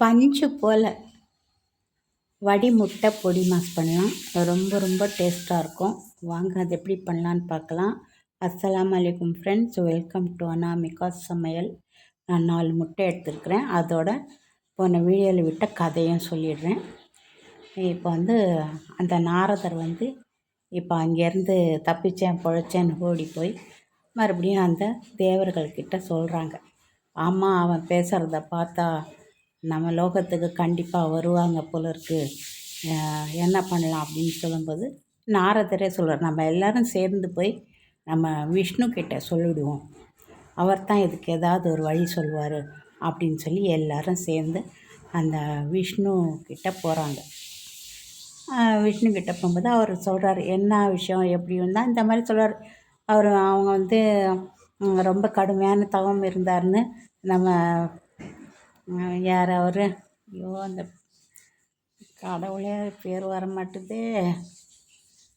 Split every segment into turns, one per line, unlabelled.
பஞ்சு போல் வடி முட்டை பொடி மாஸ் பண்ணலாம். ரொம்ப ரொம்ப டேஸ்ட்டாக இருக்கும். வாங்க அது எப்படி பண்ணலான்னு பார்க்கலாம். அஸ்லாம் அலைக்கும் ஃப்ரெண்ட்ஸ் வெல்கம் டு அனாமிகாஸ் சமையல். நான் நாலு முட்டை எடுத்துருக்கிறேன். அதோட போன வீடியோவில் விட்ட கதையும் சொல்லிடுறேன். இப்போ வந்து அந்த நாரதர் வந்து இப்போ அங்கேருந்து தப்பிச்சேன் பொழைச்சேன்னு ஓடி போய் மறுபடியும் அந்த தேவர்கள்கிட்ட சொல்கிறாங்க ஆமாம் அவன் பேசுகிறத பார்த்தா நம்ம லோகத்துக்கு கண்டிப்பாக வருவாங்க போல இருக்குது என்ன பண்ணலாம் அப்படின்னு சொல்லும்போது நாரதரே சொல்கிறார் நம்ம எல்லோரும் சேர்ந்து போய் நம்ம விஷ்ணு கிட்ட சொல்லிவிடுவோம் அவர் தான் இதுக்கு ஏதாவது ஒரு வழி சொல்லுவார் அப்படின்னு சொல்லி எல்லோரும் சேர்ந்து அந்த விஷ்ணு கிட்ட போகிறாங்க விஷ்ணு கிட்ட போகும்போது அவர் சொல்கிறார் என்ன விஷயம்? எப்படி இருந்தால் இந்த மாதிரி சொல்கிறார் அவர் அவங்க வந்து ரொம்ப கடுமையான தவம் இருந்தார்னு நம்ம யார் அவர் ஐயோ அந்த கடவுளே பேர் வர மாட்டுது.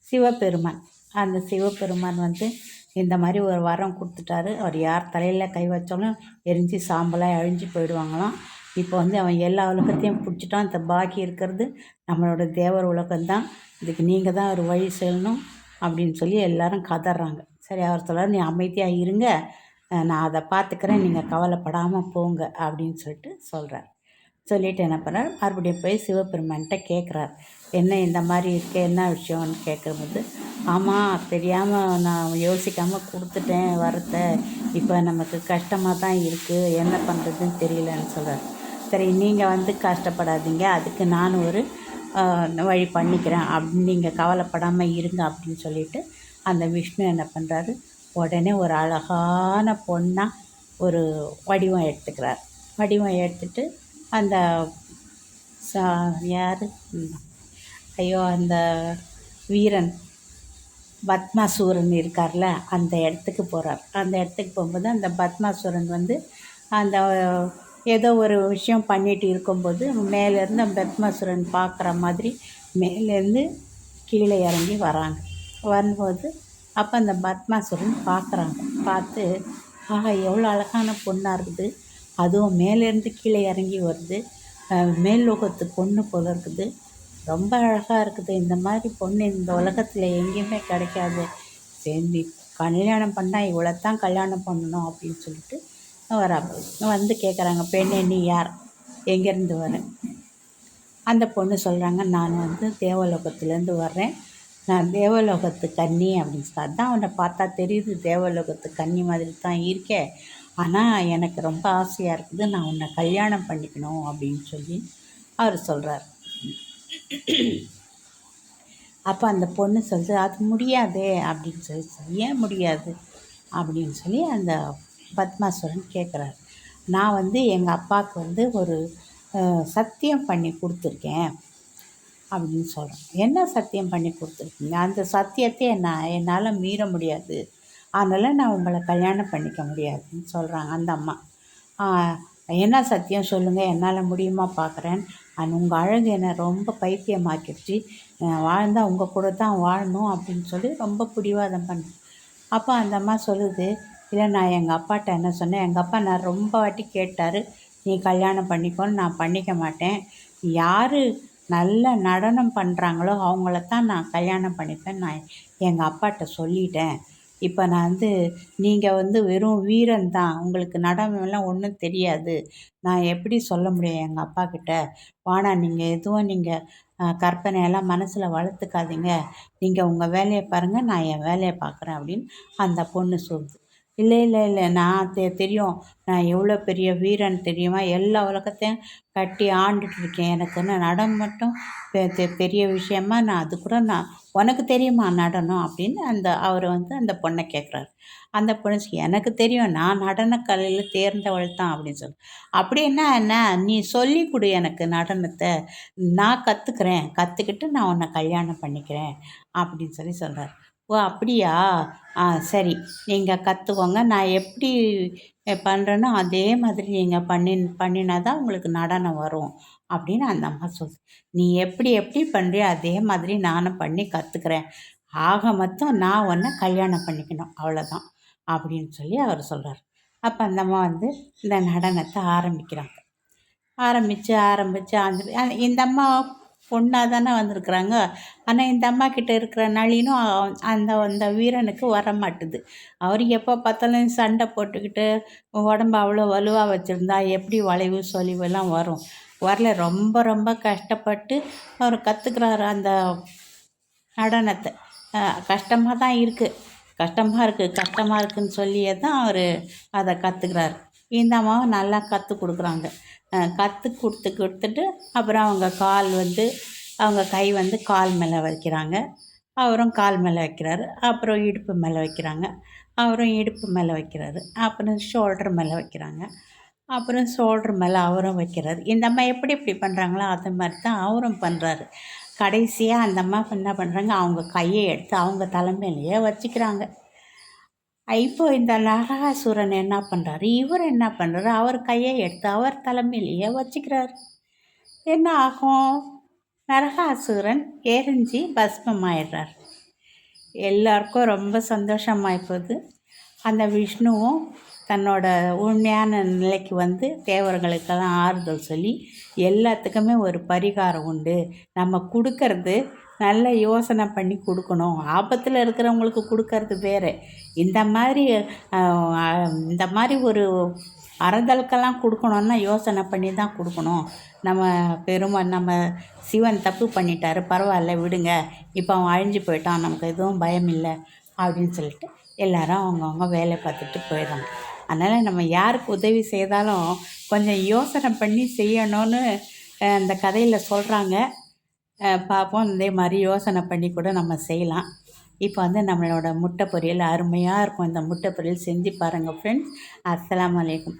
சிவபெருமான். அந்த சிவபெருமான் வந்து இந்த மாதிரி ஒரு வரம் கொடுத்துட்டாரு. அவர் யார் தலையில் கை வச்சாலும் எரிஞ்சு சாம்பலாக அழிஞ்சு போயிடுவாங்களாம். இப்போ வந்து அவன் எல்லா உலகத்தையும் பிடிச்சிட்டான். இந்த பாக்கி இருக்கிறது நம்மளோட தேவர் உலகம்தான். இதுக்கு நீங்கள் தான் ஒரு வழி செல்லணும் அப்படின்னு சொல்லி எல்லோரும் கதறாங்க. சரி அவர் சொல்கிறார் நீ அமைதியாக இருங்க. நான் அதை பார்த்துக்கிறேன் நீங்கள் கவலைப்படாமல் போங்க அப்படின்னு சொல்லிட்டு சொல்கிறார் சொல்லிவிட்டு என்ன பண்ணுறார் மறுபடியும் போய் சிவபெருமான்கிட்ட கேட்குறார் என்ன இந்த மாதிரி இருக்கு? என்ன விஷயம்னு கேட்கும்போது ஆமாம் தெரியாமல் நான் யோசிக்காமல் கொடுத்துட்டேன் வரத்தை இப்போ நமக்கு கஷ்டமாக தான் இருக்குது என்ன பண்ணுறதுன்னு தெரியலன்னு சொல்கிறார் சரி நீங்கள் வந்து கஷ்டப்படாதீங்க. அதுக்கு நான் ஒரு வழி பண்ணிக்கிறேன். அப்படின்னு நீங்கள் கவலைப்படாமல் இருங்க அப்படின்னு சொல்லிவிட்டு அந்த விஷ்ணு என்ன பண்ணுறாரு உடனே ஒரு அழகான பொண்ணாக ஒரு வடிவம் எடுத்துக்கிறார். வடிவம் எடுத்துட்டு அந்த சா யார்? ஐயோ அந்த வீரன் பத்மாசூரன் இருக்கார்ல அந்த இடத்துக்கு போகிறார் அந்த இடத்துக்கு போகும்போது அந்த பத்மாசூரன் வந்து அந்த ஏதோ ஒரு விஷயம் பண்ணிட்டு இருக்கும்போது மேலேருந்து அந்த பத்மாசுரன் பார்க்குற மாதிரி மேலேருந்து கீழே இறங்கி வராங்க. வரும்போது அப்போ அந்த பத்மாசுரன் பார்க்குறாங்க. பார்த்து ஆஹா எவ்வளோ அழகான பொண்ணாக இருக்குது. அதுவும் மேலேருந்து கீழே இறங்கி வருது. மேல் லோகத்து பொண்ணு போல் இருக்குது. ரொம்ப அழகாக இருக்குது. இந்த மாதிரி பொண்ணு இந்த உலகத்தில் எங்கேயுமே கிடைக்காது. சரி கல்யாணம் பண்ணால் இவ்வளோ தான் கல்யாணம் பண்ணணும் அப்படின்னு சொல்லிட்டு வரா வந்து கேட்குறாங்க பெண்ணே நீ யார்? எங்கேருந்து வரேன் அந்த பொண்ணு சொல்கிறாங்க நான் வந்து தேவலோகத்துலேருந்து வர்றேன். நான் தேவலோகத்து கன்னி அப்படின்னு சொல்லி அதான் அவனை பார்த்தா தெரியுது தேவலோகத்து கன்னி மாதிரி தான் இருக்கேன் ஆனால் எனக்கு ரொம்ப ஆசையாக இருக்குது நான் உன்னை கல்யாணம் பண்ணிக்கணும் அப்படின்னு சொல்லி அவர் சொல்கிறார் அப்போ அந்த பொண்ணு சொல்லுது அது முடியாதே அப்படின்னு சொல்லி ஏன் முடியாது? அப்படின்னு சொல்லி அந்த பத்மாசுரன் கேட்குறாரு நான் வந்து எங்கள் அப்பாவுக்கு வந்து ஒரு சத்தியம் பண்ணி கொடுத்துருக்கேன். அப்படின்னு சொல்கிறேன் என்ன சத்தியம் பண்ணி கொடுத்துருக்கீங்க? அந்த சத்தியத்தை நான் என்னால் மீற முடியாது. அதனால் நான் உங்களை கல்யாணம் பண்ணிக்க முடியாதுன்னு சொல்கிறாங்க அந்த அம்மா. என்ன சத்தியம் சொல்லுங்கள் என்னால் முடியுமா பார்க்குறேன் அண்ட் உங்கள் அழகு என்னை ரொம்ப பைத்தியமாக்கிடுச்சு. வாழ்ந்தால் உங்கள் கூட தான் வாழணும் அப்படின்னு சொல்லி ரொம்ப பிடிவாதம் பண்ணு அப்போ அந்த அம்மா சொல்லுது இல்லை நான் எங்கள் அப்பாட்ட என்ன சொன்னேன்? எங்கள் அப்பா நான் ரொம்ப வாட்டி கேட்டார் நீ கல்யாணம் பண்ணிக்கோன்னு நான் பண்ணிக்க மாட்டேன். யார் நல்ல நடனம் பண்ணுறாங்களோ அவங்கள தான் நான் கல்யாணம் பண்ணிப்பேன் நான் எங்கள் அப்பாட்ட சொல்லிட்டேன். இப்போ நான் வந்து நீங்கள் வந்து வெறும் வீரன் தான் உங்களுக்கு நடனமெல்லாம் ஒன்றும் தெரியாது. நான் எப்படி சொல்ல முடியும் எங்கள் அப்பாக்கிட்ட வாணா நீங்கள் எதுவும் நீங்கள் கற்பனையெல்லாம் மனசில் வளர்த்துக்காதீங்க. நீங்கள் உங்கள் வேலையை பாருங்கள் நான் என் வேலையை பார்க்குறேன் அப்படின்னு அந்த பொண்ணு சொல்லுது. இல்லை இல்லை இல்லை. நான் தெ தெரியும். நான் எவ்வளோ பெரிய வீரன் தெரியுமா? எல்லா உலகத்தையும் கட்டி ஆண்டுட்டு இருக்கேன். எனக்குன்னு நடனம் மட்டும் பெ பெரிய விஷயமா? நான் அது கூட நான் உனக்கு தெரியுமா நடனம் அப்படின்னு அந்த அவர் வந்து அந்த பொண்ணை கேட்குறாரு. அந்த பொண்ணு எனக்கு தெரியும். நான் நடன கலையில் தேர்ந்தவள் தான் அப்படின்னு சொல்லு அப்படின்னா என்ன நீ சொல்லி கொடு எனக்கு நடனத்தை. நான் கற்றுக்குறேன் கற்றுக்கிட்டு நான் உன்னை கல்யாணம் பண்ணிக்கிறேன் அப்படின்னு சொல்லி சொல்கிறார் ஓ அப்படியா? ஆ சரி. நீங்கள் கற்றுக்கோங்க நான் எப்படி பண்ணுறேனோ அதே மாதிரி நீங்கள் பண்ணி பண்ணினா தான் உங்களுக்கு நடனம் வரும் அப்படின்னு அந்த அம்மா சொல் நீ எப்படி எப்படி பண்ணுறியோ அதே மாதிரி நானும் பண்ணி கற்றுக்குறேன் ஆக மொத்தம் நான் ஒன்று கல்யாணம் பண்ணிக்கணும். அவ்வளோதான் அப்படின்னு சொல்லி அவர் சொல்கிறார் அப்போ அந்த அம்மா வந்து இந்த நடனத்தை ஆரம்பிக்கிறாங்க. ஆரம்பித்து ஆரம்பித்து அந்த இந்த அம்மா பொண்ணாக தானே வந்திருக்கிறாங்க. ஆனால் இந்த அம்மா கிட்ட இருக்கிற நளினும் அந்த அந்த வீரனுக்கு வர மாட்டுது அவர் எப்போ பார்த்தாலும் சண்டை போட்டுக்கிட்டு உடம்பு அவ்வளோ வலுவாக வச்சுருந்தா எப்படி வளைவு சொலிவெல்லாம் வரும்? வரல. ரொம்ப ரொம்ப கஷ்டப்பட்டு அவர் கற்றுக்குறாரு அந்த நடனத்தை. கஷ்டமாக தான் இருக்குது கஷ்டமாக இருக்குது கஷ்டமாக இருக்குதுன்னு சொல்லியே தான் அவர் அதை கற்றுக்குறாரு இந்த அம்மாவும் நல்லா கற்றுக் கொடுக்குறாங்க. கற்றுக் கொடுத்து கொடுத்துட்டு அப்புறம் அவங்க கால் வந்து அவங்க கை வந்து கால் மேலே வைக்கிறாங்க. அவரும் கால் மேலே வைக்கிறாரு. அப்புறம் இடுப்பு மேலே வைக்கிறாங்க. அவரும் இடுப்பு மேலே வைக்கிறாரு. அப்புறம் ஷோல்டர் மேலே வைக்கிறாங்க. அப்புறம் ஷோல்டர் மேலே அவரும் வைக்கிறாரு. இந்த அம்மா எப்படி இப்படி பண்ணுறாங்களோ அது மாதிரி தான் அவரும் பண்ணுறாரு கடைசியாக அந்த அம்மா என்ன பண்ணுறாங்க அவங்க கையை எடுத்து அவங்க தலைமையிலேயே வச்சுக்கிறாங்க. இப்போ இந்த நரகாசுரன் என்ன பண்ணுறாரு இவர் என்ன பண்ணுறாரு அவர் கையை எடுத்து அவர் தலைமையிலேயே வச்சுக்கிறார். என்ன ஆகும்? நரகாசுரன் எரிஞ்சு பஸ்மமாயிடுறார். எல்லாருக்கும் ரொம்ப சந்தோஷமாகி போகுது. அந்த விஷ்ணுவும் தன்னோட உண்மையான நிலைக்கு வந்து தேவர்களுக்கெல்லாம் ஆறுதல் சொல்லி எல்லாத்துக்குமே ஒரு பரிகாரம் உண்டு. நம்ம கொடுக்கறது நல்ல யோசனை பண்ணி கொடுக்கணும். ஆபத்தில் இருக்கிறவங்களுக்கு கொடுக்கறது வேறு. இந்த மாதிரி இந்த மாதிரி ஒரு அறதலுக்கெல்லாம் கொடுக்கணுன்னா யோசனை பண்ணி தான் கொடுக்கணும். நம்ம பெருமை நம்ம சிவன் தப்பு பண்ணிட்டாரு பரவாயில்ல விடுங்க. இப்போ அவன் அழிஞ்சு போயிட்டான் நமக்கு எதுவும் பயம் இல்லை அப்படின்னு சொல்லிட்டு எல்லாரும் அவங்கவுங்க வேலை பார்த்துட்டு போயிடுறாங்க. அதனால் நம்ம யாருக்கு உதவி செய்தாலும் கொஞ்சம் யோசனை பண்ணி செய்யணும்னு அந்த கதையில் சொல்கிறாங்க பார்ப்போம் இதே மாதிரி யோசனை பண்ணி கூட நம்ம செய்யலாம். இப்போ வந்து நம்மளோட முட்டை பொரியல் அருமையாக இருக்கும். இந்த முட்டை பொரியல் செஞ்சு பாருங்கள் ஃப்ரெண்ட்ஸ் அஸ்லாம் வலைக்கம்